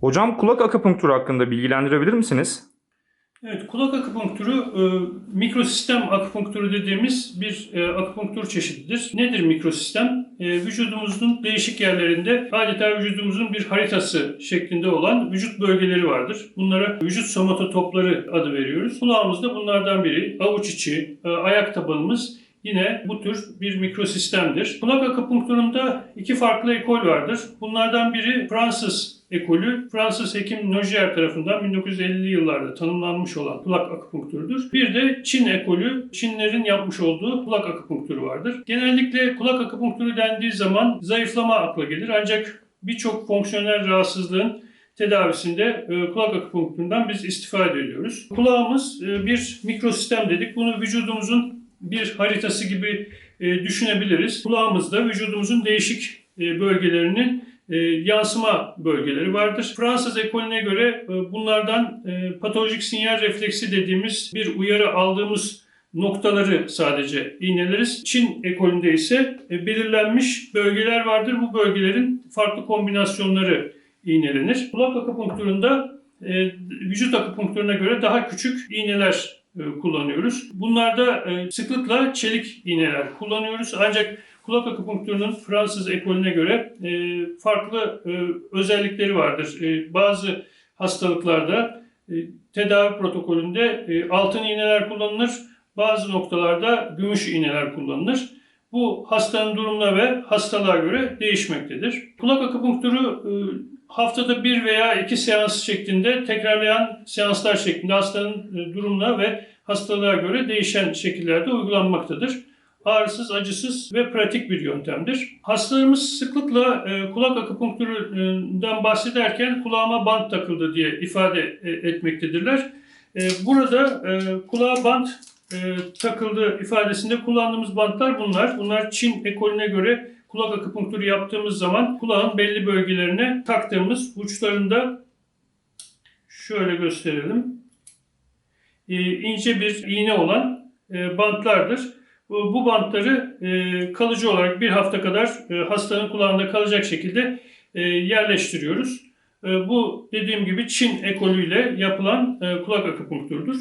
Hocam kulak akupunkturu hakkında bilgilendirebilir misiniz? Evet, kulak akupunkturu e, mikrosistem akupunkturu dediğimiz bir e, akupunktur çeşididir. Nedir mikrosistem? E, vücudumuzun değişik yerlerinde adeta vücudumuzun bir haritası şeklinde olan vücut bölgeleri vardır. Bunlara vücut somatotopları adı veriyoruz. Kulağımız da bunlardan biri. Avuç içi, e, ayak tabanımız yine bu tür bir mikrosistemdir. Kulak akupunkturunda iki farklı ekol vardır. Bunlardan biri Fransız ekolü Fransız hekim Nogier tarafından 1950'li yıllarda tanımlanmış olan kulak akupunkturudur. Bir de Çin ekolü, Çinlerin yapmış olduğu kulak akupunkturu vardır. Genellikle kulak akupunkturu dendiği zaman zayıflama akla gelir ancak birçok fonksiyonel rahatsızlığın tedavisinde e, kulak akupunkturundan biz istifade ediyoruz. Kulağımız e, bir mikrosistem dedik. Bunu vücudumuzun bir haritası gibi e, düşünebiliriz. Kulağımızda vücudumuzun değişik e, bölgelerinin e, yansıma bölgeleri vardır. Fransız ekolüne göre bunlardan e, patolojik sinyal refleksi dediğimiz bir uyarı aldığımız noktaları sadece iğneleriz. Çin ekolünde ise belirlenmiş bölgeler vardır. Bu bölgelerin farklı kombinasyonları iğnelenir. Kulak akupunkturunda e, vücut akupunkturuna göre daha küçük iğneler kullanıyoruz. Bunlarda e, sıklıkla çelik iğneler kullanıyoruz. Ancak kulak akupunkturunun Fransız ekolüne göre e, farklı e, özellikleri vardır. E, bazı hastalıklarda e, tedavi protokolünde e, altın iğneler kullanılır. Bazı noktalarda gümüş iğneler kullanılır. Bu hastanın durumuna ve hastalığa göre değişmektedir. Kulak akupunkturu e, haftada bir veya iki seans şeklinde tekrarlayan seanslar şeklinde hastanın e, durumuna ve hastalığa göre değişen şekillerde uygulanmaktadır. Ağrısız, acısız ve pratik bir yöntemdir. Hastalarımız sıklıkla e, kulak akupunkturundan bahsederken kulağıma bant takıldı diye ifade e, etmektedirler. Burada kulağa bant takıldı ifadesinde kullandığımız bantlar bunlar. Bunlar Çin ekolüne göre kulak akupunkturu yaptığımız zaman kulağın belli bölgelerine taktığımız uçlarında şöyle gösterelim. E, ince bir iğne olan e, bantlardır. Bu, bantları e, kalıcı olarak bir hafta kadar e, hastanın kulağında kalacak şekilde yerleştiriyoruz. Bu dediğim gibi Çin ekolüyle yapılan kulak akupunkturudur.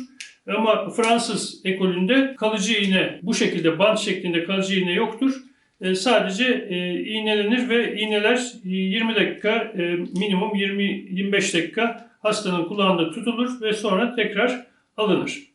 Ama Fransız ekolünde kalıcı iğne bu şekilde bant şeklinde kalıcı iğne yoktur. E, sadece e, iğnelenir ve iğneler e, 20 dakika e, minimum 20-25 dakika hastanın kulağında tutulur ve sonra tekrar alınır.